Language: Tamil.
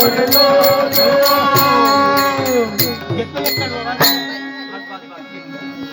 Gracias.